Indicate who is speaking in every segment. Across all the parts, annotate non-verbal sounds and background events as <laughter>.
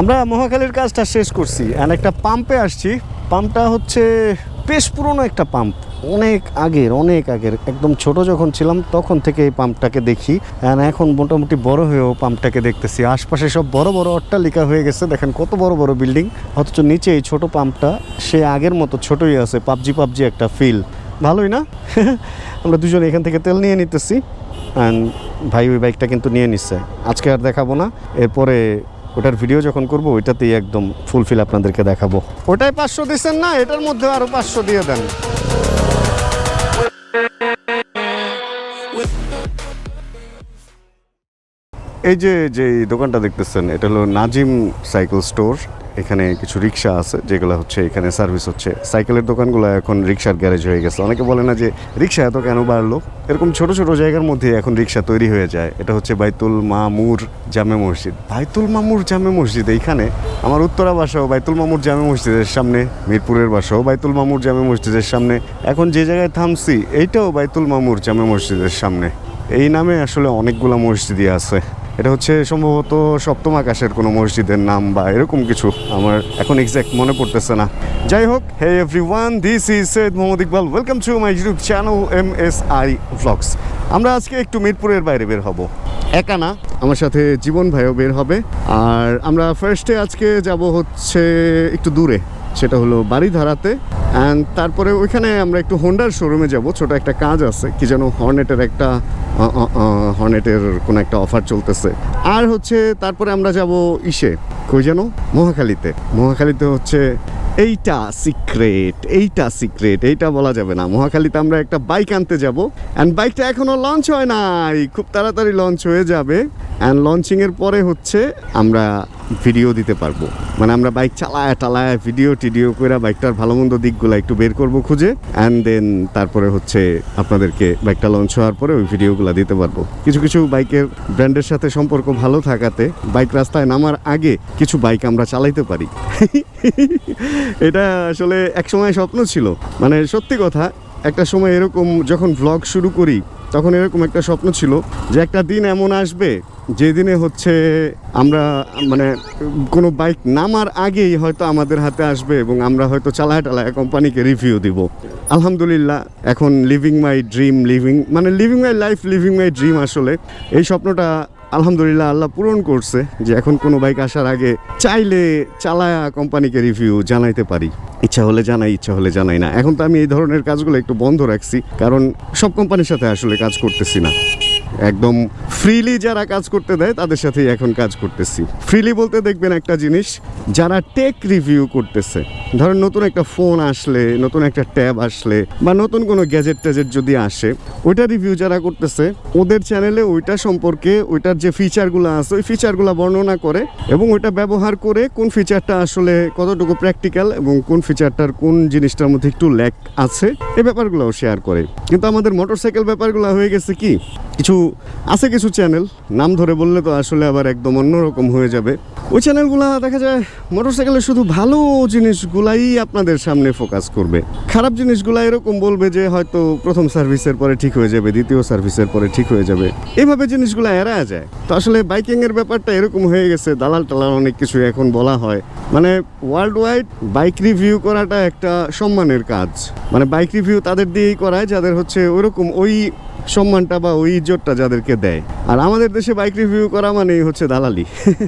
Speaker 1: আমরা মহাখালীর কাজটা শেষ করছি আর একটা পাম্পে আসছি। পাম্পটা হচ্ছে বেশ পুরনো একটা পাম্প অনেক আগের অনেক আগের। একদম ছোট যখন ছিলাম, তখন থেকে এই পাম্পটাকে দেখি এখন মোটামুটি বড় হয়েও পাম্পটাকে দেখতেছি। আশপাশে সব বড় বড় অট্টালিকা হয়ে গেছে, দেখেন কত বড় বড় বিল্ডিং অথচ নিচে এই ছোট পাম্পটা সে আগের মতো ছোটই আছে, পাবজি পাবজি একটা ফিল ভালোই না? <laughs> আমরা দুজন এখান থেকে তেল নিয়ে নিতেছি অ্যান্ড ভাই ওই বাইকটা কিন্তু নিয়ে নিচ্ছে আজকে আর দেখাবো না, এরপরে ওটার ভিডিও যখন করব, ওইটাতেই একদম ফুলফিল আপনাদেরকে দেখাবো। ওটাই পাঁচশো দিচ্ছেন না, এটার মধ্যে আরও পাঁচশো দিয়ে দেন। এই যে যে দোকানটা দেখতেছেন, এটা হলো নাজিম সাইকেল স্টোর। এখানে কিছু রিক্সা আছে, যেগুলো হচ্ছে এখানে সার্ভিস হচ্ছে। সাইকেলের দোকানগুলো এখন রিক্সার গ্যারেজ হয়ে গেছে। অনেকে বলে না যে রিক্সা এত কেন বাড়লো? এরকম ছোট ছোট জায়গার মধ্যে এখন রিক্সা তৈরি হয়ে যায়। এটা হচ্ছে বাইতুল মামুর জামে মসজিদ। বাইতুল মামুর জামে মসজিদ এইখানে আমার উত্তরা বাসাও বাইতুল মামুর জামে মসজিদের সামনে, মিরপুরের বাসাও বাইতুল মামুর জামে মসজিদের সামনে। এখন যে জায়গায় থামছি, এইটাও বাইতুল মামুর জামে মসজিদের সামনে। এই নামে আসলে অনেকগুলো মসজিদই আছে। এটা হচ্ছে সম্ভবত সপ্তম আকাশের কোনো মসজিদের নাম বা এরকম কিছু। আমার এখন এক্স্যাক্ট মনে পড়তেছে না। যাই হোক hey everyone this is Syed Mohammad Iqbal welcome to my YouTube channel M S I vlogs আমরা আজকে একটু মিরপুরের বাইরে বের হব। একা না, আমার সাথে জীবন ভাইও বের হবে। আর আমরা ফার্স্টে আজকে যাব হচ্ছে একটু দূরে। সেটা হলো বাড়িধারাতে অ্যান্ড তারপরে ওইখানে আমরা একটু হোন্ডার শোরুমে যাব। ছোট একটা কাজ আছে, কি যেন হর্নেটের একটা হর্নেটের কোনো একটা অফার চলতেছে। আর হচ্ছে তারপরে আমরা যাব ইসে, কই যেন? মহাখালীতে। মহাখালীতে হচ্ছে এইটা সিক্রেট এইটা সিক্রেট এইটা বলা যাবে না। মহাখালীতে আমরা একটা বাইক আনতে যাব। অ্যান্ড বাইকটা এখনও লঞ্চ হয় নাই। খুব তাড়াতাড়ি লঞ্চ হয়ে যাবে। অ্যান্ড লঞ্চিংয়ের পরে হচ্ছে আমরা ভিডিও দিতে পারব। মানে আমরা বাইক চালায় টালায় ভিডিও টিডিও করে বাইকটার ভালো মন্দ দিকগুলো একটু বের করব খুঁজে অ্যান্ড দেন তারপরে হচ্ছে আপনাদেরকে বাইকটা লঞ্চ হওয়ার পরে ওই ভিডিওগুলো দিতে পারব। কিছু কিছু বাইকের ব্র্যান্ডের সাথে সম্পর্ক ভালো থাকাতে বাইক রাস্তায় নামার আগে কিছু বাইক আমরা চালাইতে পারি। এটা আসলে এক সময় স্বপ্ন ছিল। মানে সত্যি কথা, একটা সময় এরকম যখন ভ্লগ শুরু করি, তখন এরকম একটা স্বপ্ন ছিল যে একটা দিন এমন আসবে যে দিনে হচ্ছে আমরা মানে কোনো বাইক নামার আগেই হয়তো আমাদের হাতে আসবে এবং আমরা হয়তো চালায় টালায় কোম্পানিকে রিভিউ দিব। আলহামদুলিল্লাহ, এখন লিভিং মাই ড্রিম লিভিং মানে living my life living my dream আসলে। এই স্বপ্নটা আলহামদুলিল্লাহ আল্লাহ পূরণ করছে যে এখন কোনো বাইক আসার আগে চাইলে চালায়া কোম্পানিকে রিভিউ জানাইতে পারি। ইচ্ছা হলে জানাই, ইচ্ছা হলে জানাই না। এখন তো আমি এই ধরনের কাজগুলো একটু বন্ধ রাখছি, কারণ সব কোম্পানির সাথে আসলে কাজ করতেছি না। একদম ফ্রিলি যারা কাজ করতে দেয়, তাদের সাথেই এখন কাজ করতেছি। ফ্রিলি বলতে দেখবেন একটা জিনিস, যারা টেক রিভিউ করতেছে, ধরেন নতুন একটা ফোন আসলে, নতুন একটা ট্যাব আসলে, বা নতুন কোনো গ্যাজেট ট্যাজেট যদি আসে, ওইটা রিভিউ যারা করতেছে, ওদের চ্যানেলে ওইটা সম্পর্কে, ওইটার যে ফিচারগুলো আছে, ওই ফিচারগুলো বর্ণনা করে এবং ওইটা ব্যবহার করে কোন ফিচারটা আসলে কতটুকু প্র্যাকটিক্যাল এবং কোন ফিচারটার কোন জিনিসটার মধ্যে একটু ল্যাক আছে এই ব্যাপারগুলোও শেয়ার করে। কিন্তু আমাদের মোটরসাইকেল ব্যাপারগুলো হয়ে গেছে কি? কিছু আছে কিছু চ্যানেল নাম ধরে বললে তো আসলে আবার একদম অন্যরকম হয়ে যাবে। ওই চ্যানেলগুলো দেখা যায় মোটরসাইকেলের শুধু ভালো জিনিসগুলাই আপনাদের সামনে ফোকাস করবে। খারাপ জিনিসগুলো এরকম বলবে যে হয়তো প্রথম সার্ভিসের পরে ঠিক হয়ে যাবে, দ্বিতীয় সার্ভিসের পরে ঠিক হয়ে যাবে। এভাবে জিনিসগুলো এড়া যায়। তো আসলে বাইকিংয়ের ব্যাপারটা এরকম হয়ে গেছে, দালাল টালাল অনেক কিছু এখন বলা হয়। মানে ওয়ার্ল্ড ওয়াইড বাইক রিভিউ করাটা একটা সম্মানের কাজ। মানে বাইক রিভিউ তাদের দিয়েই করায়, যাদের হচ্ছে ওরকম ওই সম্মানটা বা ওই ইজ্জতটা যাদেরকে দেয়। আর আমাদের দেশে বাইক রিভিউ করা মানেই হচ্ছে দালালি।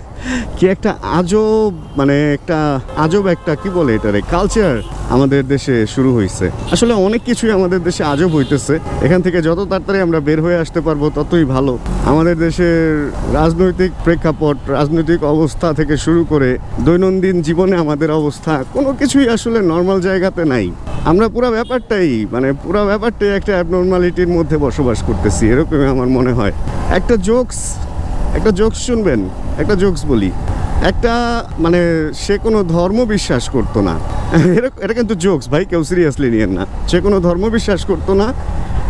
Speaker 1: <laughs> কি একটা আজব মানে একটা আজব একটা, কি বলে এটারে কালচার আমাদের দেশে শুরু হয়েছে আসলে অনেক কিছুই আমাদের দেশে আজব হইতেছে। এখান থেকে যত তাড়াতাড়ি আমরা বের হয়ে আসতে পারব, ততই ভালো। আমাদের দেশের রাজনৈতিক প্রেক্ষাপট, রাজনৈতিক অবস্থা থেকে শুরু করে দৈনন্দিন জীবনে আমাদের অবস্থা, কোনো কিছুই আসলে নর্মাল জায়গাতে নাই। আমরা পুরো ব্যাপারটাই মানে পুরো ব্যাপারটাই একটা অ্যাবনর্মালিটির মধ্যে বসবাস করতেছি, এরকমই আমার মনে হয়। একটা জোকস একটা জোকস শুনবেন, একটা জোকস বলি। একটা মানে সে কোনো ধর্ম বিশ্বাস করতো না। এটা কিন্তু জোকস ভাই, কেউ সিরিয়াসলি নিয়েন না। সে কোনো ধর্ম বিশ্বাস করতো না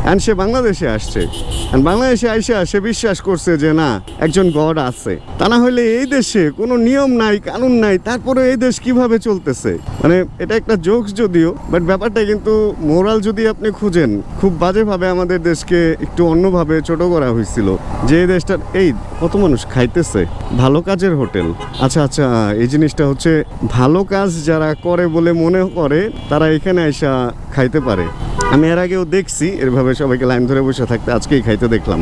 Speaker 1: অ্যান্ড সে বাংলাদেশে আসছে। অ্যান্ড বাংলাদেশে আইসা সে বিশ্বাস করছে যে না, একজন গড আছে। তা না হলে এই দেশে কোনো নিয়ম নাই, কানুন নাই তারপরে এই দেশ কীভাবে চলতেছে? মানে এটা একটা জোকস যদিও বাট ব্যাপারটা কিন্তু মোরাল যদি আপনি খুঁজেন, খুব বাজেভাবে আমাদের দেশকে একটু অন্যভাবে ছোট করা হয়েছিল। যে এই দেশটা এই কত মানুষ খাইতেছে? ভালো কাজের হোটেল। আচ্ছা আচ্ছা এই জিনিসটা হচ্ছে ভালো কাজ যারা করে বলে মনে করে, তারা এখানে আইসা খাইতে পারে। আমি এর আগেও দেখছি, এরভাবে সবাইকে লাইন ধরে বসে থাকতে আজকেই খাইতে দেখলাম।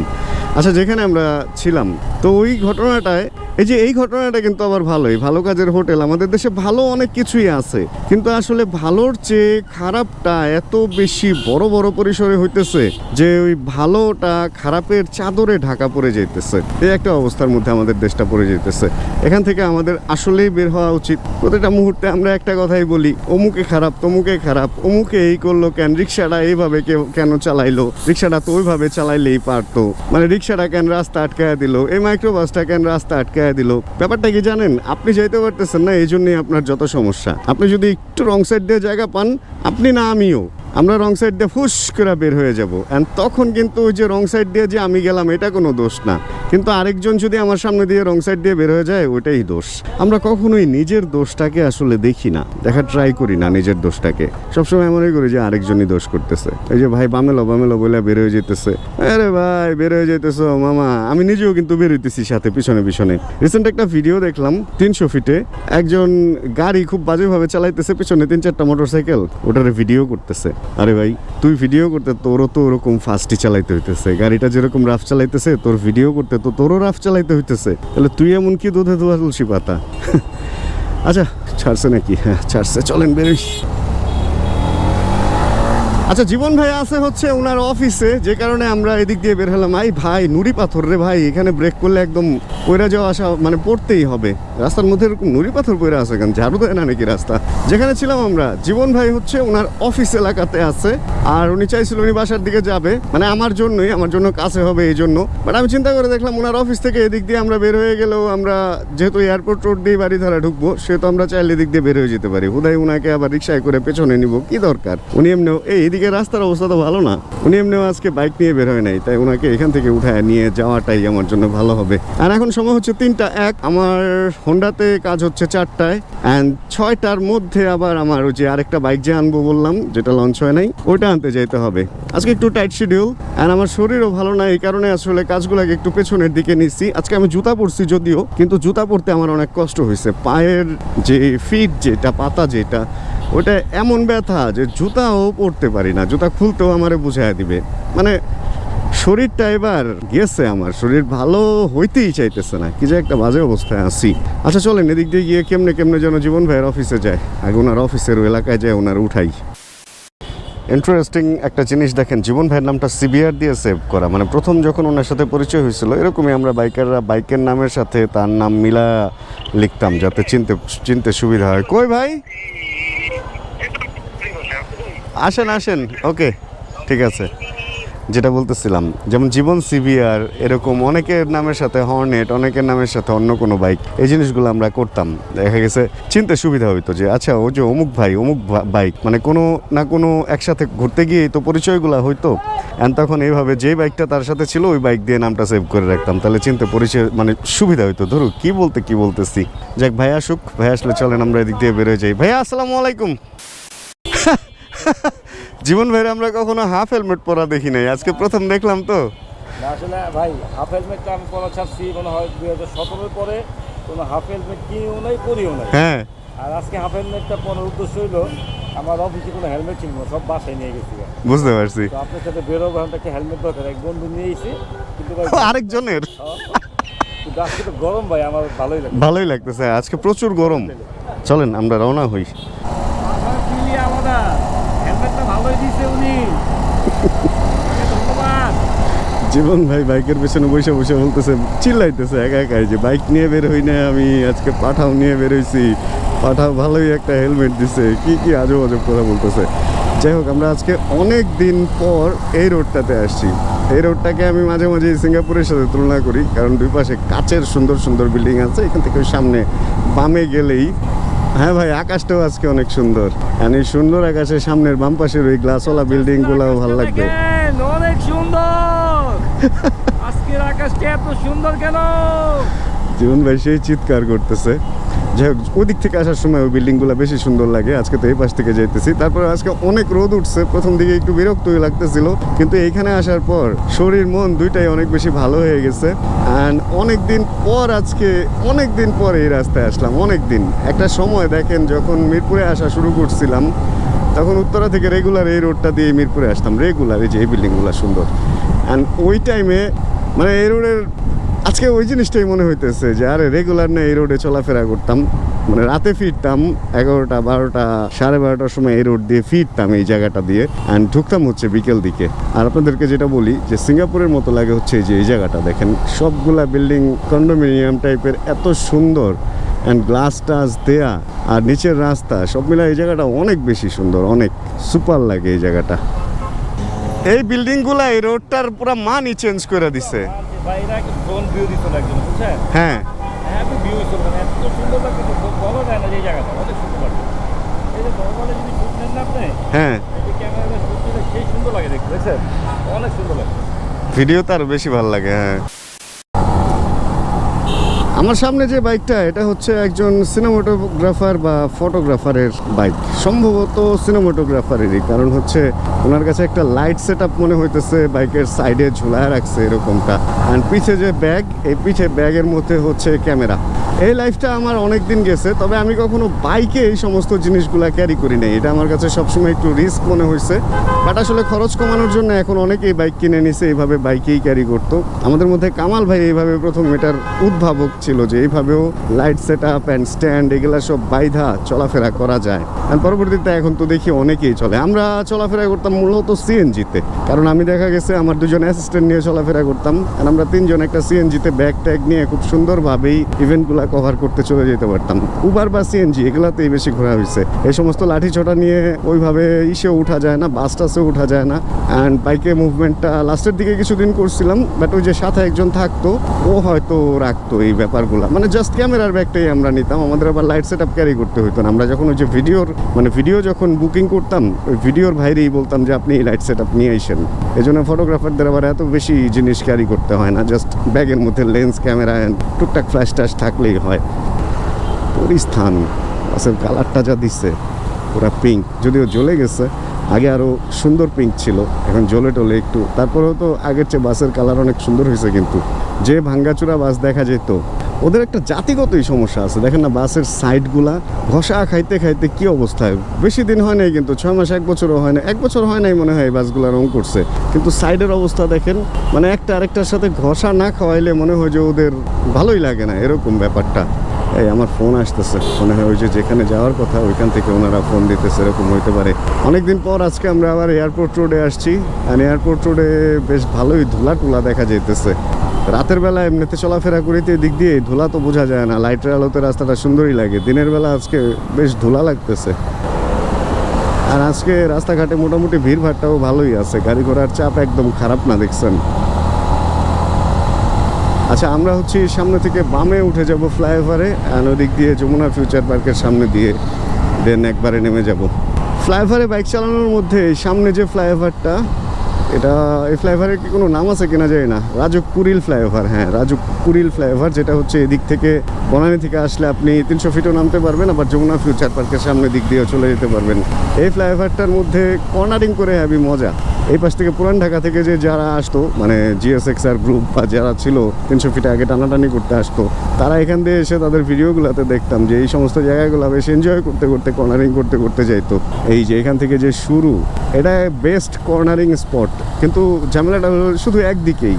Speaker 1: আচ্ছা যেখানে আমরা ছিলাম, তো ওই ঘটনাটায়, এই যে এই ঘটনাটা কিন্তু আবার ভালোই, ভালো কাজের হোটেল, আমাদের দেশে ভালো অনেক কিছুই আছে, কিন্তু আসলে ভালোর চেয়ে খারাপটা এত বেশি বড় বড় পরিসরে হইতেছে যে ওই ভালোটা খারাপের চাদরে ঢাকা পড়ে যাইতেছে। এই একটা অবস্থার মধ্যে আমাদের দেশটা পড়ে যেতেছে এখান থেকে আমাদের আসলেই বের হওয়া উচিত। প্রতিটা মুহূর্তে আমরা একটা কথাই বলি, অমুকে খারাপ, তমুকে খারাপ, অমুকে এই করল কেন, রিক্সাটা এইভাবে কেউ কেন চালাইলো? রিক্সাটা তো ওইভাবে চালাইলেই পারতো। মানে রিক্সাটা কেন রাস্তা আটকায় দিল? এই মাইক্রোবাসটা কেন রাস্তা আটকায় দিল? ব্যাপারটা কি জানেন? আপনি যাইতে পারতেছেন না এই জন্যই আপনার যত সমস্যা। আপনি যদি একটু রং সাইড দিয়ে জায়গা পান, আপনি না আমিও। আমরা রং সাইড দিয়ে ফুস করে বের হয়ে যাব। অ্যান্ড তখন কিন্তু ওই যে রং সাইড দিয়ে যে আমি গেলাম, এটা কোনো দোষ না। কিন্তু আরেকজন যদি আমার সামনে দিয়ে রং সাইড দিয়ে বের হয়ে যায়, ওইটাই দোষ। আমরা কখনোই নিজের দোষটাকে আসলে দেখি না। দেখা ট্রাই করি না নিজের দোষটাকে। সবসময় মনে করি যে আরেকজনই দোষ করতেছে। এই যে ভাই বামেলো বামেলো বলে বের হয়ে যেতেছে। আরে ভাই, বের হয়ে যেতেছো, মামা। আমি নিজেও কিন্তু বের হইতেছি সাথে, পিছনে পিছনে। রিসেন্ট একটা ভিডিও দেখলাম, তিনশো ফিটে একজন গাড়ি খুব বাজেভাবে চালাইতেছে, পিছনে তিন চারটা মোটরসাইকেল ওটার ভিডিও করতেছে। আরে ভাই, তুই ভিডিও করতে, তোরও তো ওরকম ফাস্টই চালাইতে হইতেছে। গাড়িটা যেরকম রাফ চালাইতেছে, তোর ভিডিও করতে তো তোরও রাফ চালাইতে হইতেছে। তাহলে তুই এমন কি দুধে ধোয়া তুলসী পাতা? <laughs> আচ্ছা ছাড়ছে নাকি? হ্যাঁ ছাড়ছে, চলেন বেরোই। আচ্ছা জীবন ভাই আছে হচ্ছে ওনার অফিসে যে কারণে আমরা এদিক দিয়ে বের হলাম। আই ভাই, নুড়ি পাথর রে ভাই, এখানে ব্রেক করলে একদম পয়রা যাওয়া আসা মানে পড়তেই হবে। রাস্তার মধ্যে এরকম নুড়ি পাথর পয়রা আছে কেন? ঝাড়ু দেয় না নাকি রাস্তা? যেখানে ছিলাম আমরা, জীবন ভাই হচ্ছে ওনার অফিস এলাকাতে আছে। আর উনি চাইছিল উনি বাসার দিকে যাবে। মানে আমার জন্যই, আমার জন্য কাছে হবে এই জন্য। বাট আমি চিন্তা করে দেখলাম ওনার অফিস থেকে এদিক দিয়ে আমরা বের হয়ে গেলেও আমরা যেহেতু এয়ারপোর্ট রোড দিয়ে বাড়ি ধারা ঢুকবো, সেহেতু আমরা চাইলে এদিক দিয়ে বের হয়ে যেতে পারি। হুদাই উনাকে আবার রিক্সায় করে পেছনে নিব, কি দরকার? উনি এমনিও, এই এদিকে রাস্তার অবস্থা তো ভালো না। উনি এমনিও আজকে বাইক নিয়ে বের হয় নাই, তাই ওনাকে এখান থেকে উঠায় নিয়ে যাওয়াটাই আমার জন্য ভালো হবে। আর এখন সময় হচ্ছে তিনটা এক, আমার হোন্ডাতে কাজ হচ্ছে চারটায় অ্যান্ড ছয়টার মধ্যে আবার আমার ওই যে আরেকটা বাইক যে আনব বললাম, যেটা লঞ্চ হয় নাই, ওইটা আনতে যেতে হবে। আজকে একটু টাইট শিডিউল অ্যান্ড আমার শরীরও ভালো না, এই কারণে আসলে কাজগুলোকে একটু পেছনের দিকে নিচ্ছি। আজকে আমি জুতা পরছি যদিও, কিন্তু জুতা পরতে আমার অনেক কষ্ট হয়েছে। পায়ের যে ফিট যেটা, পাতা যেটা, ওটা এমন ব্যথা যে জুতাও পরতে পারি না। জুতা খুলতেও আমারে বুঝাই দিবে। মানে শরীরটা এবার গেছে আমার। শরীর ভালো হইতেই চাইতেছে না। কি যে একটা বাজে অবস্থায় আছি। আচ্ছা চলেন এদিক দিয়ে গিয়ে কেমনে কেমনে যেন জীবন ভাইয়ের অফিসে যায়। আগে ওনার অফিসের এলাকায় যায়, ওনার উঠাই। ইন্টারেস্টিং একটা জিনিস দেখেন, জীবন ভাইয়ের নামটা সিবিআর দিয়ে সেভ করা। মানে প্রথম যখন ওনার সাথে পরিচয় হয়েছিল, এরকমই আমরা বাইকাররা বাইকের নামের সাথে তার নাম মিলা লিখতাম যাতে চিনতে চিনতে সুবিধা হয়। কই ভাই? আসেন আসেন, ওকে, ঠিক আছে। যেটা বলতেছিলাম, যেমন জীবন সিভিআর এরকম অনেকের নামের সাথে হর্নেট অনেকের নামের সাথে অন্য কোনো বাইক এই জিনিসগুলো আমরা করতাম। দেখা গেছে, চিনতে সুবিধা হইতো যে আচ্ছা ও যে অমুক ভাই, অমুক বাইক মানে কোনো না কোনো একসাথে ঘুরতে গিয়ে তো পরিচয়গুলো হইতো। অ্যান্ড তখন এইভাবে যে বাইকটা তার সাথে ছিল, ওই বাইক দিয়ে নামটা সেভ করে রাখতাম। তাহলে চিনতে পরিচয় মানে সুবিধা হইতো। ধরো, কি বলতে কি বলতেছি? যাক, ভাই আসুক, ভাই আসলে চলেন, আমরা এদিক দিয়ে বেরোয় যাই। ভাইয়া, আসসালামু আলাইকুম। <laughs> জীবন ভাইয়ের আমরা কখনো হাফ হেলমেট পরা দেখি নাই। আজকে প্রথম দেখলাম তো।
Speaker 2: আসলে ভাই হাফ হেলমেটটা আমি পরা ছাড়ছি মনে হয় দুই হাজার সতেরোর পরে। কোনো হাফ হেলমেট কিনেও নাই করিও নাই।
Speaker 1: হ্যাঁ।
Speaker 2: আর আজকে হাফ হেলমেটটা পরার উদ্দেশ্য হইল আমার অফিসে কোনো হেলমেট ছিল না সব বাসায় নিয়ে গেছি
Speaker 1: বুঝতে পারছি।
Speaker 2: তো আপনার সাথে বেরোবো এখন একটা হেলমেট দরকার এক বন্ধু নিয়ে এসে কিন্তু ভাই <laughs>
Speaker 1: আরেকজনের? <laughs>
Speaker 2: কিন্তু আজকে তো গরম ভাই আমার ভালোই লাগে
Speaker 1: ভালোই লাগতেছে আজকে প্রচুর গরম। চলেন আমরা রওনা হই। জীবন ভাই বাইকের পেছনে বসে বসে বলতেছে, চিল্লাইতেছে একা একাই যে বাইক নিয়ে বের হই না আমি, আজকে পাঠাও নিয়ে বের হইছি। পাঠাও ভালোই একটা হেলমেট দিছে, কি কি আজব আজব কথা বলতেছে। যাই হোক, আমরা আজকে অনেক দিন পর এই রোডটাতে আসছি। এই রোডটাকে আমি মাঝে মাঝে সিঙ্গাপুরের সাথে তুলনা করি, কারণ দুই পাশে কাচের সুন্দর সুন্দর বিল্ডিং আছে, এখান থেকে সামনে বামে গেলেই হ্যাঁ ভাই আকাশটাও আজকে অনেক সুন্দর। এই সুন্দর আকাশের সামনের বাম পাশের ওই গ্লাসওয়ালা বিল্ডিং গুলাও ভালো লাগবে।
Speaker 2: অনেক সুন্দর। আজকের আকাশটা এত সুন্দর কেন?
Speaker 1: জীবন ভাই সেই চিৎকার করতেছে। যাই হোক ওদিক থেকে আসার সময় ওই বিল্ডিংগুলো বেশি সুন্দর লাগে। আজকে তো এই পাশ থেকে যাইতেছি। তারপরে আজকে অনেক রোদ উঠছে। প্রথম দিকে একটু বিরক্তই লাগতেছিল। কিন্তু এইখানে আসার পর শরীর, মন দুইটাই অনেক বেশি ভালো হয়ে গেছে। অ্যান্ড অনেক দিন পর আজকে অনেক দিন পর এই রাস্তায় আসলাম। অনেক দিন একটা সময় দেখেন, যখন মিরপুরে আসা শুরু করছিলাম, তখন উত্তরা থেকে রেগুলার এই রোডটা দিয়ে মিরপুরে আসতাম। রেগুলার এই যে এই বিল্ডিংগুলো সুন্দর। অ্যান্ড ওই টাইমে মানে এই রোডের আজকে ওই জিনিসটাই মনে হইতেছে যে, আরে রেগুলার না এই রোডে চলাফেরা করতাম। মানে রাতে ফিরতাম, এগারোটা, বারোটা, সাড়ে বারোটার সময় এই রোড দিয়ে ফিরতাম এই জায়গাটা দিয়ে অ্যান্ড ঢুকতাম হচ্ছে বিকেল দিকে। আর আপনাদেরকে যেটা বলি যে, সিঙ্গাপুরের মতো লাগে হচ্ছে যে, এই জায়গাটা দেখেন। সবগুলা বিল্ডিং কন্ডোমিনিয়াম টাইপের এত সুন্দর অ্যান্ড গ্লাস টাস দেয়া আর নিচের রাস্তা, সব মিলে এই জায়গাটা অনেক বেশি সুন্দর, অনেক। সুপার লাগে এই জায়গাটা। এই বিল্ডিংগুলা এই রোডটার পুরো মানই চেঞ্জ করে দিছে। হ্যাঁ।
Speaker 2: ছিল মানে
Speaker 1: হ্যাঁ। ভিডিও তার বেশি ভালো লাগে হ্যাঁ। আমার সামনে যে বাইকটা, এটা হচ্ছে একজন সিনেমাটোগ্রাফার বা ফটোগ্রাফারের বাইক। সম্ভবত সিনেমাটোগ্রাফারেরই, কারণ হচ্ছে ওনার কাছে একটা লাইট সেট মনে হইতেছে, বাইকের সাইডে ঝুলায় রাখছে এরকমটা। অ্যান্ড পিছে যে ব্যাগ এই পিছে ব্যাগের মধ্যে হচ্ছে ক্যামেরা এই লাইফটা আমার অনেক দিন গেছে, তবে আমি কখনো বাইকে এই সমস্ত জিনিসগুলা ক্যারি করি নাই। এটা আমার কাছে সবসময় একটু রিস্ক মনে হয়েছে। বাট আসলে খরচ কমানোর জন্য এখন অনেকেই বাইক কিনে নিছে, এইভাবে বাইকেই ক্যারি করতো। আমাদের মধ্যে কামাল ভাই এইভাবে প্রথম এটার উদ্ভাবক ছিল যে এইভাবেও light set up and stand এগুলা সব বাইধা চলাফেরা করা যায়। আর পরবর্তীতে এখন তো দেখি অনেকেই চলে। আমরা চলাফেরা করতাম মূলত সিএনজিতে কারণ আমি দেখা গেছে আমার দুজন অ্যাসিস্ট্যান্ট নিয়ে চলাফেরা করতাম। আর আমরা তিনজন একটা সিএনজিতে ব্যাগ ট্যাগ নিয়ে খুব সুন্দরভাবেই ইভেন্টগুলো কভার করতে চলে যেতে পারতাম। উবার বা সিএনজি এগুলাতেই বেশি ঘোরা হয়েছে এই সমস্ত লাঠি ছোটা নিয়ে ওইভাবে ইসেও উঠা যায় না বাস টাসেও উঠা যায় না। অ্যান্ড বাইকে মুভমেন্টটা লাস্টের দিকে কিছুদিন করছিলাম বাট ওই যে সাথে একজন থাকতো, ও হয়তো রাখতো এই ব্যাপারগুলো। মানে জাস্ট ক্যামেরার ব্যাগটাই আমরা নিতাম, আমাদের আবার লাইট সেট আপ ক্যারি করতে হতো না। আমরা যখন ওই যে ভিডিওর মানে ভিডিও যখন বুকিং করতাম, ওই ভিডিওর ভাইরেই বলতাম যে, আপনি এই লাইট সেট আপ নিয়ে আসেন এই জন্য ফটোগ্রাফারদের আবার এত বেশি জিনিস ক্যারি করতে হয় না। জাস্ট ব্যাগের মধ্যে লেন্স ক্যামেরা টুকটাক ফ্ল্যাশ ট্যাশ থাকলেই হয়। পরিস্থান। গাছের কালারটা যা দিচ্ছে পুরা পিঙ্ক যদিও জ্বলে গেছে। আগে আরও সুন্দর পিঙ্ক ছিল, এখন জ্বলে টলে একটু, তারপরেও তো আগের চেয়ে বাসের কালার অনেক সুন্দর হয়েছে কিন্তু। যে ভাঙ্গাচুরা বাস দেখা যেত, ওদের একটা জাতিগতই সমস্যা আছে। দেখেন না, বাসের সাইডগুলা ঘষা খাইতে খাইতে কি অবস্থায় বেশি দিন হয় নাই কিন্তু, ছয় মাস, এক বছরও হয় না, এক বছর হয় নাই মনে হয় বাসগুলা রং করছে। কিন্তু সাইডের অবস্থা দেখেন মানে একটা আরেকটার সাথে ঘষা না খাওয়াইলে মনে হয় যে ওদের ভালোই লাগে না, এরকম ব্যাপারটা। এই আমার ফোন আসতেছে। মনে হয় ওই যে যেখানে যাওয়ার কথা, ওইখান থেকে ওনারা ফোন দিতেছে, এরকম হইতে পারে। অনেকদিন পর আজকে আমরা আবার এয়ারপোর্ট রোডে আসছি আর এয়ারপোর্ট রোডে বেশ ভালোই ধুলা টুলা দেখা যেতেছে রাতের বেলা এমনিতে চলাফেরা করিতে দিক দিয়ে, ধুলা তো বোঝা যায় না, লাইটের আলোতে রাস্তাটা সুন্দরই লাগে। দিনের বেলা আজকে বেশ ধুলা লাগতেছে। আর আজকে রাস্তাঘাটে মোটামুটি ভিড় ভাড়টাও ভালোই আছে, গাড়ি ঘোড়ার চাপ একদম খারাপ না, দেখছেন? আচ্ছা আমরা হচ্ছে সামনে থেকে বামে উঠে যাব ফ্লাইওভারে ওদিক দিয়ে যমুনা ফিউচার পার্কের সামনে দিয়ে দেন একবারে নেমে যাব। ফ্লাইওভারে বাইক চালানোর মধ্যে সামনে যে ফ্লাইওভারটা, এটা, এই ফ্লাইওভারের কি কোনো নাম আছে কিনা জানি না। রাজুক কুরিল ফ্লাইওভার হ্যাঁ রাজুক কুরিল ফ্লাইওভার, যেটা হচ্ছে এদিক থেকে বনানী থেকে আসলে আপনি তিনশো ফিটও নামতে পারবেন, আবার যমুনা ফিউচার পার্কের সামনে দিক দিয়েও চলে যেতে পারবেন। এই ফ্লাইওভারটার মধ্যে কর্নারিং করে হ্যাবি মজা। এই পাশ থেকে পুরান ঢাকা থেকে যে যারা আসতো মানে জিএসএক্স আর গ্রুপ বা যারা ছিল, তিনশো ফিট আগে টানাটানি করতে আসতো, তারা এখান দিয়ে এসে তাদের ভিডিওগুলোতে দেখতাম যে এই সমস্ত জায়গাগুলো বেশ এনজয় করতে করতে কর্নারিং করতে করতে যাইতো। এই যে এখান থেকে যে শুরু, এটা বেস্ট কর্নারিং স্পট কিন্তু ঝামেলাটা হলো শুধু একদিকেই।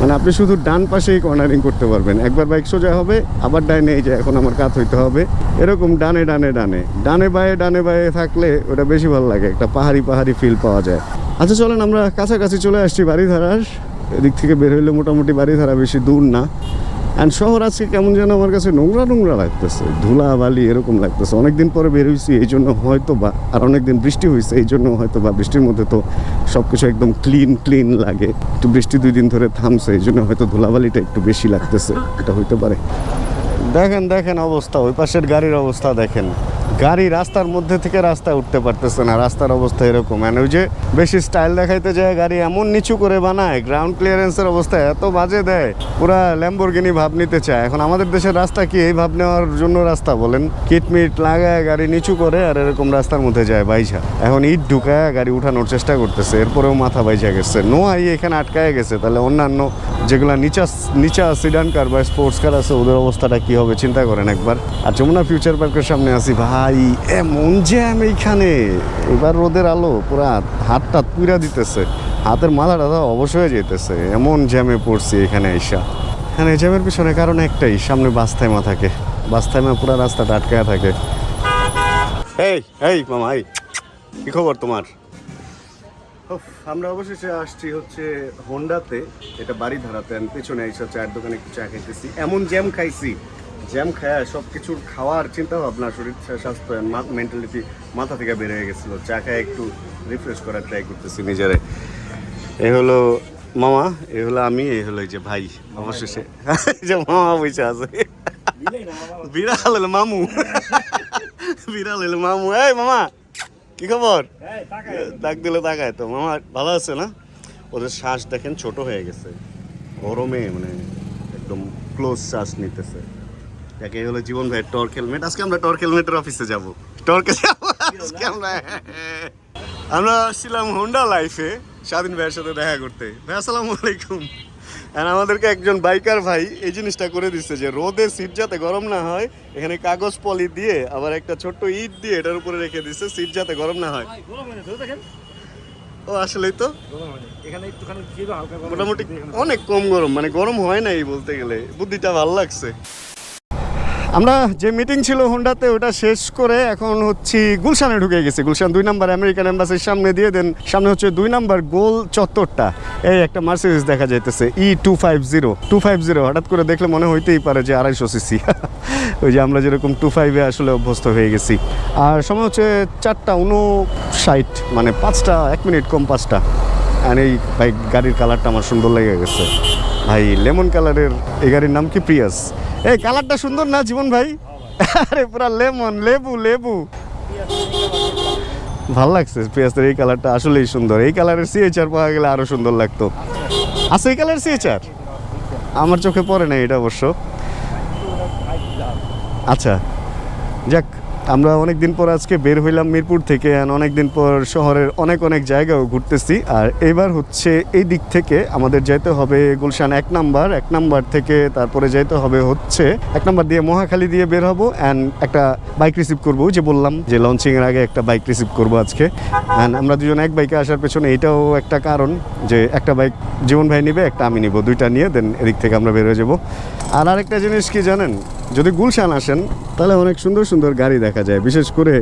Speaker 1: মানে আপনি শুধু ডান পাশেই কর্নারিং করতে পারবেন। একবার বাইক সোজা হবে, আবার ডাইনে এই যে এখন আমার কাত হইতে হবে। এরকম ডানে ডানে ডানে। ডানে বায়ে ডানে বায়ে থাকলে ওটা বেশি ভালো লাগে, একটা পাহাড়ি পাহাড়ি ফিল পাওয়া যায়। আচ্ছা চলেন, আমরা কাছাকাছি চলে আসছি বাড়িধারার এদিক থেকে বের হইলে মোটামুটি বাড়িধারা বেশি দূর না। অ্যান্ড শহর আজকে কেমন যেন আমার কাছে নোংরা নোংরা লাগতেছে। ধুলা বালি এরকম লাগতেছে। অনেকদিন পরে বের হয়েছি এই জন্য হয়তো বা, আর অনেকদিন বৃষ্টি হয়েছে এই জন্য হয়তো বা বৃষ্টির মধ্যে তো সব কিছু একদম ক্লিন ক্লিন লাগে। একটু বৃষ্টি দুই দিন ধরে থামছে, এই জন্য হয়তো ধুলাবালিটা একটু বেশি লাগতেছে। এটা হইতে পারে। দেখেন দেখেন অবস্থা, ওই পাশের গাড়ির অবস্থা দেখেন। গাড়ি রাস্তার মধ্যে থেকে রাস্তায় উঠতে পারতেছে না, রাস্তার অবস্থা এরকম। মানে ওই যে বেশি স্টাইল দেখাইতে যায়, গাড়ি এমন নিচু করে বানায় গ্রাউন্ড ক্লিয়ারেন্সের অবস্থা এত বাজে দেয়, পুরা ল্যাম্বরগিনি ভাব নিতে চায়। এখন আমাদের দেশের রাস্তা কি এই ভাব নেওয়ার জন্য রাস্তা বলেন? কিটমিট লাগায় গাড়ি নিচু করে আর এরকম রাস্তার মধ্যে যায় বাইজা এখন ইট ঢুকায় গাড়ি উঠানোর চেষ্টা করতেছে, এরপরেও মাথা বাইজা গেছে। নো আই এখানে আটকায় গেছে, তাহলে অন্যান্য যেগুলো নিচা নিচা সিডান কার বা স্পোর্টস কার আছে, ওদের অবস্থাটা কি হবে চিন্তা করেন একবার। আর যমুনা ফিউচার পার্কের সামনে আছি, ভাই এমন জ্যাম এইখানে এবার রোদের আলো, পুরা হাত টাত পুরা দিতেছে। হাতের মাথাটা তো অবশ্যই যেতেছে এমন জ্যামে পড়ছি এখানে আইসা। এখানে জ্যামের পিছনে কারণ একটাই, সামনে বাস থাইমা থাকে। বাস থাইমা পুরা রাস্তাটা আটকায় থাকে। এই এই, মামা, এই, কি খবর তোমার? আমরা অবশেষে আসছি হচ্ছে হোন্ডাতে এটা বাড়ি ধারাতে আমি পেছনে এসে চায়ের দোকানে একটু চা খাইতেছি। এমন জ্যাম খাইছি জ্যাম খায়া সব কিছুর খাওয়ার চিন্তা ভাবনা শরীর স্বা- স্বাস্থ্য মেন্টালিটি মাথা থেকে বের হয়ে গেছিল। চা খায় একটু রিফ্রেশ করার ট্রাই করতেছি নিজেরে। এ হলো মামা এ হলো আমি এ হলো যে ভাই, অবশেষে। যে মামা বসে আছে। বিড়াল হলো মামু। বিড়াল হলো মামু। এই মামা, কি খবর? ডাক দিলে তাকায় তো। মামা, ভালো আছে না? ওদের শ্বাস দেখেন, ছোট হয়ে গেছে। গরমে মানে একদম ক্লোজ শ্বাস নিতেছে। যাকে হলো জীবন ভাই টর্ক হেলমেট আজকে আমরা টর্ক হেলমেটের অফিসে যাব। টর্কে যাব। আজকে আমরা আমরা আসছিলাম হোন্ডা লাইফে স্বাধীন ভাইয়ের সাথে দেখা করতে। ভাই আসসালামু আলাইকুম। আর আমাদেরকে একজন বাইকার ভাই এই জিনিসটা করে দিচ্ছে যে রোদে সিট যাতে গরম না হয় এখানে কাগজ পলি দিয়ে আবার একটা ছোট্ট ইট দিয়ে এটার উপরে রেখে দিচ্ছে সিট যাতে গরম না হয়। ও আসলেই তো। মোটামুটি অনেক কম গরম মানে গরম হয় নাই বলতে গেলে। বুদ্ধিটা ভালো লাগছে। আমরা যে মিটিং ছিল হোন্ডাতে ওটা শেষ করে এখন হচ্ছে গুলশানে ঢুকে গেছি। গুলশান দুই নাম্বার আমেরিকান এম্বাসির সামনে দিয়ে দেন। সামনে হচ্ছে দুই নাম্বার গোল চত্বরটা। এই একটা মার্সিডিস দেখা যাইতেছে E two five zero two five zero হঠাৎ করে দেখলে মনে হইতেই পারে যে আড়াইশো সিসি। <laughs> ওই যে আমরা যেরকম টু ফাইভে আসলে অভ্যস্ত হয়ে গেছি। আর সময় হচ্ছে চারটা উনষাট মানে পাঁচটা, এক মিনিট কম পাঁচটা। আর এই ভাই, গাড়ির কালারটা আমার সুন্দর লেগে গেছে। ভাই লেমন কালারের এই গাড়ির নাম কি প্রিয়াস এই কালারটা সুন্দর না, জীবন ভাই? আরে পুরা লেমন, লেবু লেবু। ভালো লাগছে, পেঁয়াজের এই কালারটা আসলেই সুন্দর। এই কালারের সিএচআর পাওয়া গেলে আরও সুন্দর লাগতো। আছে এই কালার সিএচআর আমার চোখে পড়ে না এটা অবশ্য। আচ্ছা যাক আমরা অনেক দিন পর আজকে বের হইলাম মিরপুর থেকে অনেক দিন পর শহরের অনেক অনেক জায়গাও ঘুরতেছি। আর এবার হচ্ছে এই দিক থেকে আমাদের যেতে হবে গুলশান এক নাম্বার। এক নাম্বার থেকে তারপরে যেতে হবে হচ্ছে এক নাম্বার দিয়ে মহাখালী দিয়ে বের হব অ্যান্ড একটা বাইক রিসিভ করব। যে বললাম যে লঞ্চিংয়ের আগে একটা বাইক রিসিভ করব আজকে। অ্যান্ড আমরা দুজন এক বাইকে আসার পেছনে এটাও একটা কারণ যে একটা বাইক জীবন ভাই নিবে, একটা আমি নিব। দুইটা নিয়ে দেন এদিক থেকে আমরা বের হয়ে যাব। আর আরেকটা জিনিস কি জানেন? যদি গুলশান আসেন, তাহলে অনেক সুন্দর সুন্দর গাড়ি দেখা যায়। বিশেষ করে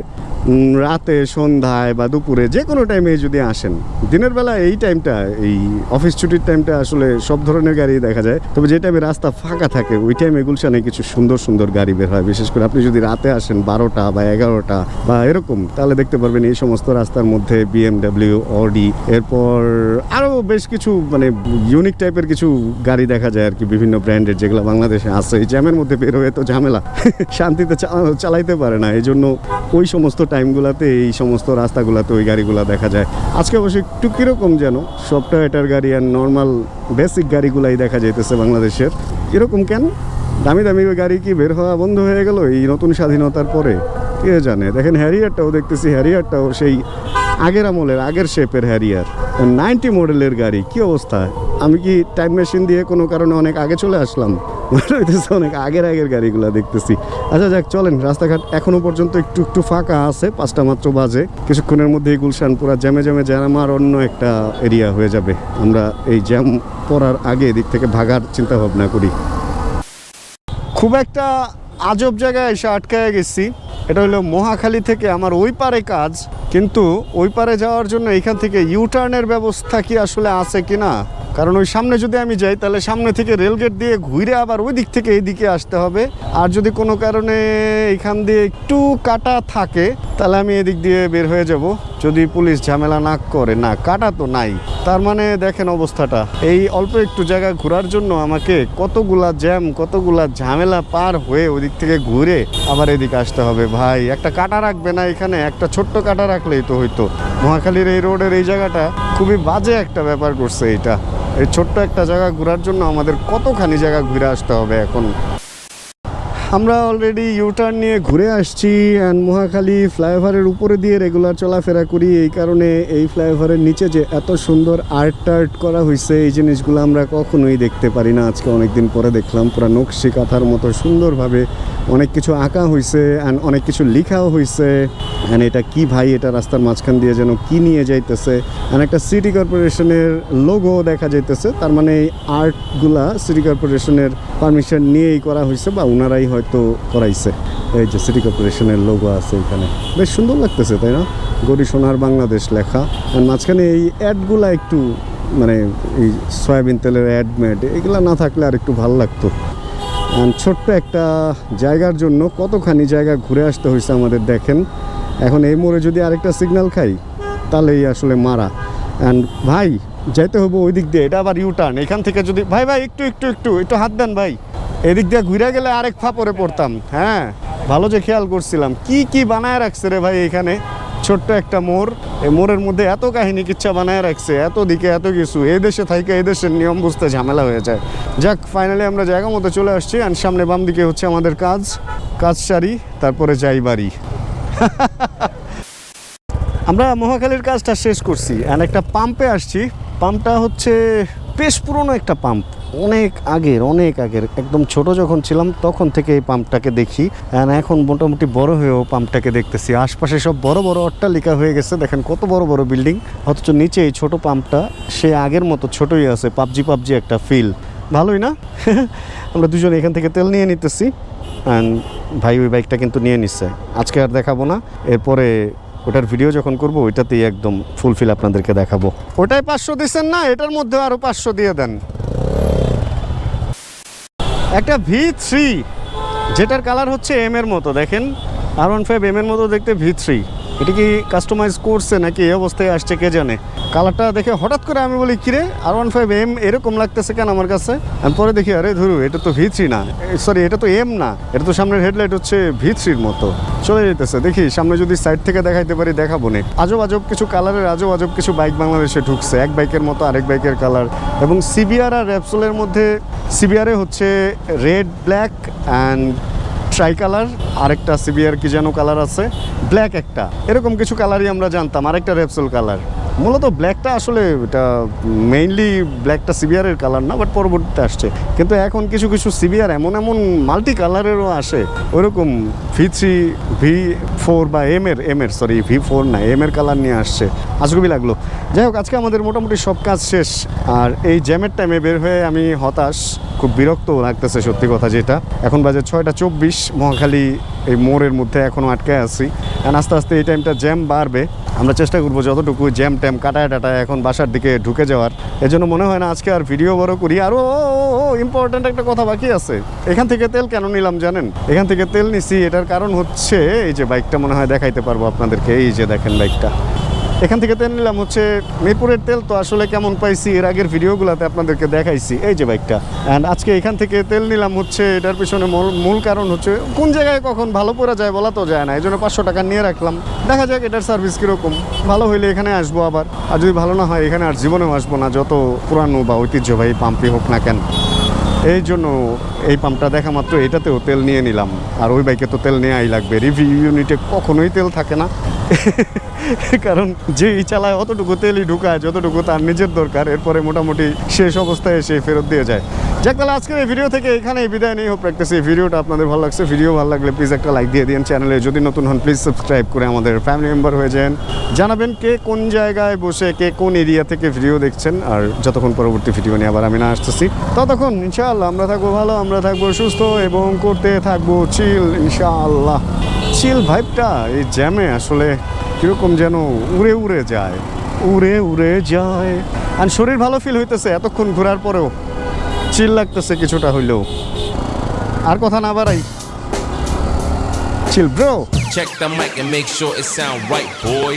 Speaker 1: রাতে, সন্ধ্যায় বা দুপুরে যে কোনো টাইমে যদি আসেন, দিনের বেলা এই টাইমটা এই অফিস ছুটির টাইমটা আসলে সব ধরনের গাড়ি দেখা যায়। তবে যে টাইমে রাস্তা ফাঁকা থাকে, ওই টাইমে গুলশানে কিছু সুন্দর সুন্দর গাড়ি বের হয়। বিশেষ করে আপনি যদি রাতে আসেন, বারোটা বা এগারোটা বা এরকম, তাহলে দেখতে পারবেন এই সমস্ত রাস্তার মধ্যে বিএমডাব্লিউ অডি এরপর আরও বেশ কিছু মানে ইউনিক টাইপের কিছু গাড়ি দেখা যায় আর কি। বিভিন্ন ব্র্যান্ডের যেগুলো বাংলাদেশে আছে, এই জ্যামের মধ্যে বের হয়ে তো ঝামেলা। শান্তিতে চালাইতে পারে না। এই জন্য ওই সমস্ত টাইমগুলোতে, এই সমস্ত রাস্তাগুলোতে ওই গাড়িগুলো দেখা যায়। আজকে অবশ্যই একটু কীরকম যেন সব টয়েটার গাড়ি আর নর্মাল বেসিক গাড়িগুলাই দেখা যাইতেছে বাংলাদেশের। এরকম কেন? দামি দামি ওই গাড়ি কি বের হওয়া বন্ধ হয়ে গেল এই নতুন স্বাধীনতার পরে? কে জানে? দেখেন হ্যারিয়ারটাও দেখতেছি, হ্যারিয়ারটাও সেই আগের আমলের, আগের শেপের হ্যারিয়ার। নাইনটি মডেলের গাড়ি, কি অবস্থা? আমি কি টাইম মেশিন দিয়ে কোনো কারণে অনেক আগে চলে আসলাম? হইতেছে অনেক আগের আগের গাড়িগুলো দেখতেছি। আচ্ছা যাক, চলেন, রাস্তাঘাট এখনও পর্যন্ত একটু একটু ফাঁকা আছে, পাঁচটা মাত্র বাজে। কিছুক্ষণের মধ্যেই গুলশান পুরা জ্যামে জ্যামে জ্যাম আর অন্য একটা এরিয়া হয়ে যাবে। আমরা এই জ্যাম পড়ার আগে এদিক থেকে ভাগার চিন্তা ভাবনা করি। খুব একটা আজব জায়গায় এসে আটকায় গেছি। এটা হলো মহাখালী থেকে আমার ওই পারে কাজ। কিন্তু ওই পারে যাওয়ার জন্য এখান থেকে ইউটার্নের ব্যবস্থা কি আসলে আছে কি না কারণ ওই সামনে যদি আমি যাই, তাহলে সামনে থেকে রেলগেট দিয়ে ঘুরে আবার ওই দিক থেকে এই দিকে আসতে হবে। আর যদি কোনো কারণে এখান দিয়ে একটু কাটা থাকে, তাহলে আমি এদিক দিয়ে বের হয়ে যাব। যদি পুলিশ ঝামেলা না করে, না, কাটা তো নাই। তার মানে দেখেন অবস্থাটা। এই অল্প একটু জায়গা ঘোরার জন্য আমাকে কতগুলা জ্যাম, কতগুলা ঝামেলা পার হয়ে ওদিক থেকে ঘুরে আবার এদিকে আসতে হবে। ভাই, একটা কাটা রাখবে না এখানে, একটা ছোট্ট কাটা রাখলেই তো হইতো। মহাখালীর এই রোডের এই জায়গাটা খুবই বাজে একটা ব্যাপার করছে এটা এই ছোট্ট একটা জায়গা ঘোরার জন্য আমাদের কতখানি জায়গা ঘুরে আসতে হবে এখন? আমরা অলরেডি ইউটার্ন নিয়ে ঘুরে আসছি অ্যান্ড মহাখালী ফ্লাইওভারের উপরে দিয়ে রেগুলার চলাফেরা করি। এই কারণে এই ফ্লাইওভারের নিচে যে এত সুন্দর আর্ট টার্ট করা হয়েছে এই জিনিসগুলো আমরা কখনোই দেখতে পারি না। আজকে অনেকদিন পরে দেখলাম পুরো নকশি কাঁথার মতো সুন্দরভাবে অনেক কিছু আঁকা হয়েছে অ্যান্ড অনেক কিছু লিখাও হয়েছে অ্যান্ড এটা কি ভাই? এটা রাস্তার মাঝখান দিয়ে যেন কি নিয়ে যাইতেছে? অ্যান্ড একটা সিটি কর্পোরেশনের লোগো দেখা যাইতেছে। তার মানে এই আর্টগুলা সিটি কর্পোরেশনের পারমিশন নিয়েই করা হয়েছে বা ওনারাই হয়তো করাইছে। এই যে সিটি কর্পোরেশনের লোগো আছে এখানে। বেশ সুন্দর লাগতেছে, তাই না? গরি সোনার বাংলাদেশ লেখা। আর মাঝখানে এই অ্যাডগুলা একটু মানে এই সয়াবিন তেলের অ্যাড ম্যাড এগুলা না থাকলে আর একটু ভালো লাগতো। ছোট্ট একটা জায়গার জন্য কতখানি জায়গা ঘুরে আসতে হয়েছে আমাদের দেখেন। এখন এই মোড়ে যদি আরেকটা সিগন্যাল খাই, তাহলেই আসলে মারা। অ্যান্ড ভাই, যাইতে হবে ওই দিক দিয়ে, এটা আবার ইউটার্ন এখান থেকে যদি ভাই ভাই, একটু একটু একটু একটু হাত দেন, ভাই। এদিক দিয়ে ঘুরে গেলে আরেক ফাপরে পড়তাম হ্যাঁ? ভালো যে খেয়াল করছিলাম। কি কি বানায় রাখছে রে ভাই এখানে? ছোট্ট একটা মোড়। এই মোড়ের মধ্যে এত কাহিনী কিচ্ছা বানায় রাখছে, এত দিকে এত কিছু। এই দেশে থাইকে এই দেশের নিয়ম বুঝতে ঝামেলা হয়ে যায়। যাক ফাইনালি আমরা জায়গা মতো চলে আসছি আর সামনে বাম দিকে হচ্ছে আমাদের কাজ। কাজ সারি, তারপরে যাই বাড়ি। <laughs> আমরা মহাখালীর কাজটা শেষ করছি। আর একটা পাম্পে আসছি। পাম্পটা হচ্ছে বেশ পুরনো একটা পাম্প অনেক আগের অনেক আগের। একদম ছোট যখন ছিলাম, তখন থেকে এই পাম্পটাকে দেখি। এখন মোটামুটি বড় হয়েও পাম্পটাকে দেখতেছি। আশপাশে সব বড় বড় অট্টালিকা হয়ে গেছে। দেখেন কত বড় বড় বিল্ডিং অথচ নিচে এই ছোট পাম্পটা সে আগের মতো ছোটই আছে, পাবজি পাবজি একটা ফিল ভালোই না? <laughs> আমরা দুজন এখান থেকে তেল নিয়ে নিতেছি। ভাই ওই বাইকটা কিন্তু নিয়ে নিচ্ছে আজকে আর দেখাবো না। এরপরে ওটার ভিডিও যখন করব, ওইটাতেই একদম ফুলফিল আপনাদেরকে দেখাবো। ওটাই পাঁচশো দিচ্ছেন না, এটার মধ্যে আরও পাঁচশো দিয়ে দেন। একটা ভি থ্রি যেটার কালার হচ্ছে এম এর মতো, দেখেন? আর ওয়ান ফাইভ এম এর মতো দেখতে ভি থ্রি এটা কি কাস্টমাইজ করছে নাকি এই অবস্থায় আসছে কে জানে? কালারটা দেখে হঠাৎ করে আমি বলি, কিরে আর ওয়ান ফাইভ এম এরকম লাগতেছে কেন আমার কাছে? আমি পরে দেখি, আরে ধরু, এটা তো ভি থ্রি না। সরি এটা তো এম না, এটা তো সামনের হেডলাইট হচ্ছে ভি থ্রির মতো। চলে যেতেছে। দেখি, সামনে যদি সাইড থেকে দেখাইতে পারি, দেখাবো নে। আজব আজব কিছু কালারের আজব আজব কিছু বাইক বাংলাদেশে ঢুকছে। এক বাইকের মতো আরেক বাইকের কালার এবং সিবিআর আর র্যাপসোলের মধ্যে সিবিআরে হচ্ছে red black and tri colour আরেকটা সিবিআর কি যেন কালার আছে? ব্ল্যাক একটা। এরকম কিছু কালারই আমরা জানতাম, আরেকটা রেপসোল কালার মূলত ব্ল্যাকটা আসলে এটা মেইনলি ব্ল্যাকটা সিবিআরের কালার না বাট পরবর্তীতে আসছে। কিন্তু এখন কিছু কিছু সিবিআর এমন এমন মাল্টি কালারেরও আসে, ওরকম ভি থ্রি ভি ফোর বা এম এর এম এর সরি ভি ফোর না এম এর কালার নিয়ে আসছে। আজগুবি লাগল। যাই হোক, আজকে আমাদের মোটামুটি সব কাজ শেষ। আর এই জ্যামের টাইমে বের হয়ে আমি হতাশ, খুব বিরক্ত লাগতেছে সত্যি কথা যেটা। এখন বাজে ছয়টা চব্বিশ, মহাখালী এই মোড়ের মধ্যে এখনও আটকে আছি। আর আস্তে আস্তে এই টাইমটা জ্যাম বাড়বে। আমরা চেষ্টা করব যতটুকু জ্যাম ট্যাম কাটায় টাটায় এখন বাসার দিকে ঢুকে যাওয়ার। এজন্য মনে হয় না আজকে আর ভিডিও বড় করি। আরও ইম্পর্ট্যান্ট একটা কথা বাকি আছে। এখান থেকে তেল কেন নিলাম জানেন? এখান থেকে তেল নিছি। এটার কারণ হচ্ছে, এই যে বাইকটা মনে হয় দেখাইতে পারব আপনাদেরকে। এই যে দেখেন বাইকটা এখান থেকে তেল নিলাম হচ্ছে মিরপুরের তেল। তো আসলে কেমন পাইছি? এর আগের ভিডিওগুলোতে আপনাদেরকে দেখাইছি। এই যে বাইকটা। অ্যান্ড আজকে এখান থেকে তেল নিলাম হচ্ছে, এটার পিছনে মূল কারণ হচ্ছে, কোন জায়গায় কখন ভালো পড়া যায় বলা তো যায় না। এই জন্য পাঁচশো টাকা নিয়ে রাখলাম। দেখা যাক এটার সার্ভিস কীরকম। ভালো হইলে এখানে আসব আবার। আর যদি ভালো না হয়, এখানে আর জীবনেও আসব না, যত পুরানো বা ঐতিহ্যবাহী পাম্পই হোক না কেন। এই জন্য এই পাম্পটা দেখা মাত্র এটাতেও তেল নিয়ে নিলাম। আর ওই বাইকে তো তেল নেওয়াই লাগবে। রিভিউ ইউনিটে কখনোই তেল থাকে না। <laughs> কারণ যেই চালায় অতটুকু তেলই ঢুকায়, যতটুকু তার নিজের দরকার, এরপরে মোটামুটি শেষ অবস্থায় এসে ফেরত দিয়ে যায়। যাক, তাহলে আজকের এই ভিডিও থেকে এখানে বিদায় নেই। হোক প্র্যাকটিস এই ভিডিওটা আপনাদের ভালো লাগছে। ভিডিও ভালো লাগলে প্লিজ একটা লাইক দিয়ে দিন চ্যানেলে যদি নতুন হন প্লিজ সাবস্ক্রাইব করে আমাদের ফ্যামিলি মেম্বার হয়ে যান। জানাবেন কে কোন জায়গায় বসে, কে কোন এরিয়া থেকে ভিডিও দেখছেন। আর যতক্ষণ পরবর্তী ভিডিও নিয়ে আবার আমি না আসতেছি, ততক্ষণ ইনশাআল্লাহ আমরা থাকব ভালো আমরা থাকব সুস্থ এবং করতে থাকব চিল ইনশাআল্লাহ। চিল ভাইবটা এই জ্যামে আসলে কীরকম যেন উড়ে উড়ে যায় উড়ে উড়ে যায়। আর শরীর ভালো ফিল হইতেছে এতক্ষণ ঘোরার পরেও চিল লাগতেছে কিছুটা হইলেও। আর কথা না বাড়াই chill bro
Speaker 3: Check the mic and make sure it sound right, boys.